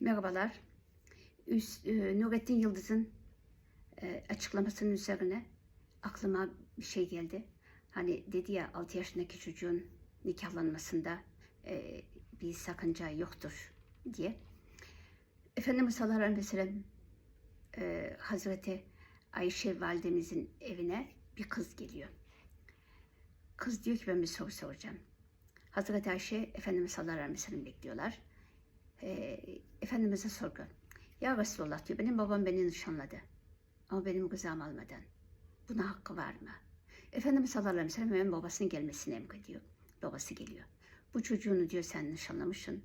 Merhabalar. Üst, e, Nurettin Yıldız'ın e, açıklamasının üzerine aklıma bir şey geldi. Hani dedi ya 6 yaşındaki çocuğun nikahlanmasında e, bir sakınca yoktur diye. Efendimiz sallallahu aleyhi ve sellem e, Hazreti Ayşe validemizin evine bir kız geliyor. Kız diyor ki ben bir soru soracağım. Hazreti Ayşe Efendimiz sallallahu aleyhi ve sellem bekliyorlar. E, Efendimiz'e sorgu. Ya Resulallah diyor benim babam beni nişanladı. Ama benim rızam almadan. Buna hakkı var mı? Efendimiz sallallahu aleyhi ve sellem hemen babasının gelmesini emrediyor. Babası geliyor. Bu çocuğunu diyor sen nişanlamışsın.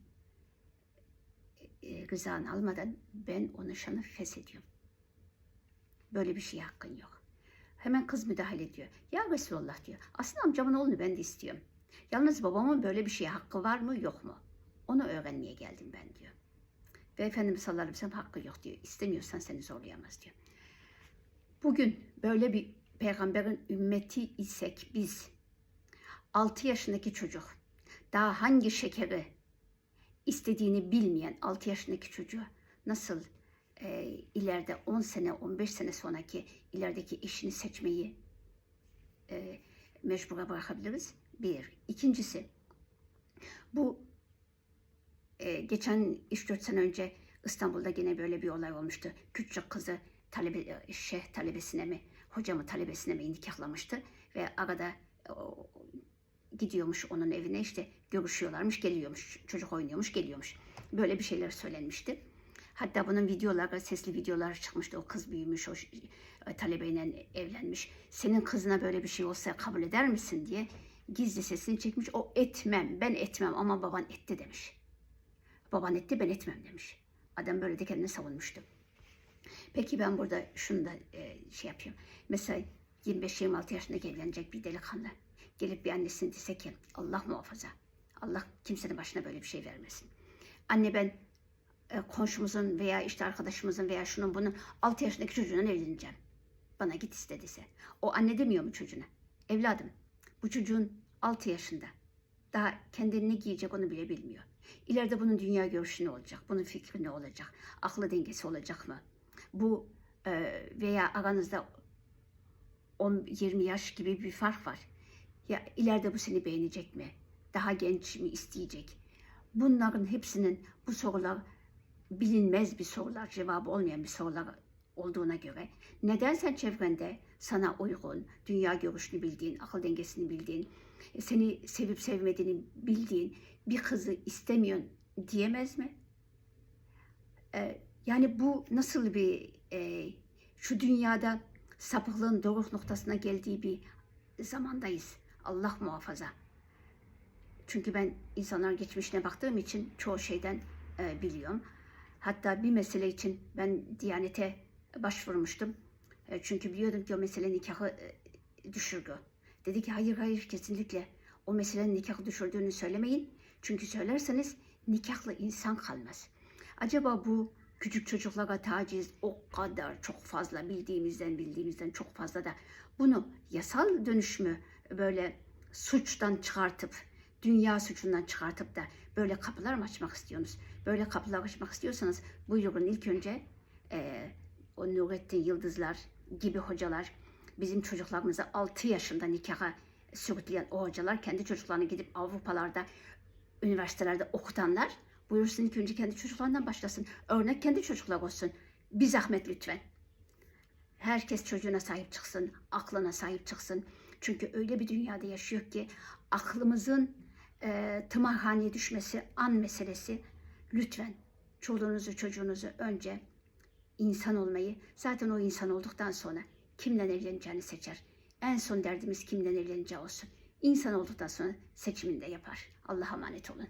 E, rızanı almadan ben o nişanı feshediyorum. Böyle bir şeye hakkın yok. Hemen kız müdahale ediyor. Ya Resulallah diyor. Aslında amcamın oğlunu ben de istiyorum. Yalnız babamın böyle bir şeye hakkı var mı yok mu? Onu öğrenmeye geldim ben diyor. Ve Efendimiz sallallahu aleyhi ve hakkı yok diyor. İstemiyorsan seni zorlayamaz diyor. Bugün böyle bir peygamberin ümmeti isek biz 6 yaşındaki çocuk daha hangi şekeri istediğini bilmeyen 6 yaşındaki çocuğu nasıl e, ileride 10 sene 15 sene sonraki ilerideki eşini seçmeyi e, mecbura bırakabiliriz? Bir. İkincisi bu e, geçen 3-4 sene önce İstanbul'da yine böyle bir olay olmuştu. Küçük kızı talebe, şeyh talebesine mi, hocamı talebesine mi nikahlamıştı ve arada o, gidiyormuş onun evine işte görüşüyorlarmış, geliyormuş, çocuk oynuyormuş, geliyormuş. Böyle bir şeyler söylenmişti. Hatta bunun videoları, sesli videolar çıkmıştı. O kız büyümüş, o e, talebeyle evlenmiş. Senin kızına böyle bir şey olsa kabul eder misin diye gizli sesini çekmiş. O etmem, ben etmem ama baban etti demiş. Baban etti, ben etmem demiş. Adam böyle de kendini savunmuştu. Peki ben burada şunu da e, şey yapıyorum. Mesela 25-26 yaşında evlenecek bir delikanlı gelip bir annesine dese ki Allah muhafaza. Allah kimsenin başına böyle bir şey vermesin. Anne ben e, komşumuzun veya işte arkadaşımızın veya şunun bunun 6 yaşındaki çocuğunla evleneceğim. Bana git iste dese. O anne demiyor mu çocuğuna? Evladım bu çocuğun 6 yaşında. Daha kendini ne giyecek onu bile bilmiyor. İleride bunun dünya görüşü ne olacak? Bunun fikri ne olacak? Aklı dengesi olacak mı? Bu e, veya aranızda 10-20 yaş gibi bir fark var. Ya ileride bu seni beğenecek mi? Daha genç mi isteyecek? Bunların hepsinin bu sorular bilinmez bir sorular, cevabı olmayan bir sorular olduğuna göre neden sen çevrende sana uygun, dünya görüşünü bildiğin, akıl dengesini bildiğin, seni sevip sevmediğini bildiğin bir kızı istemiyorsun diyemez mi? Ee, yani bu nasıl bir e, şu dünyada sapıklığın doruk noktasına geldiği bir zamandayız. Allah muhafaza. Çünkü ben insanlar geçmişine baktığım için çoğu şeyden e, biliyorum. Hatta bir mesele için ben Diyanet'e başvurmuştum. E, çünkü biliyordum ki o mesele nikahı e, düşürdü. Dedi ki hayır hayır kesinlikle o meselenin nikahı düşürdüğünü söylemeyin. Çünkü söylerseniz nikahlı insan kalmaz. Acaba bu küçük çocuklara taciz o kadar çok fazla bildiğimizden bildiğimizden çok fazla da bunu yasal dönüşümü böyle suçtan çıkartıp dünya suçundan çıkartıp da böyle kapılar mı açmak istiyorsunuz? Böyle kapılar açmak istiyorsanız buyurun ilk önce e, o Nurettin Yıldızlar gibi hocalar bizim çocuklarımızı 6 yaşında nikaha sürükleyen o hocalar kendi çocuklarını gidip Avrupalarda üniversitelerde okutanlar buyursun ilk önce kendi çocuklarından başlasın. Örnek kendi çocuklar olsun. Bir zahmet lütfen. Herkes çocuğuna sahip çıksın, aklına sahip çıksın. Çünkü öyle bir dünyada yaşıyor ki aklımızın e, tımarhaneye düşmesi an meselesi. Lütfen çoluğunuzu çocuğunuzu önce insan olmayı, zaten o insan olduktan sonra kimden evleneceğini seçer. En son derdimiz kimden evleneceği olsun. İnsan olduktan sonra seçimini de yapar. Allah'a emanet olun.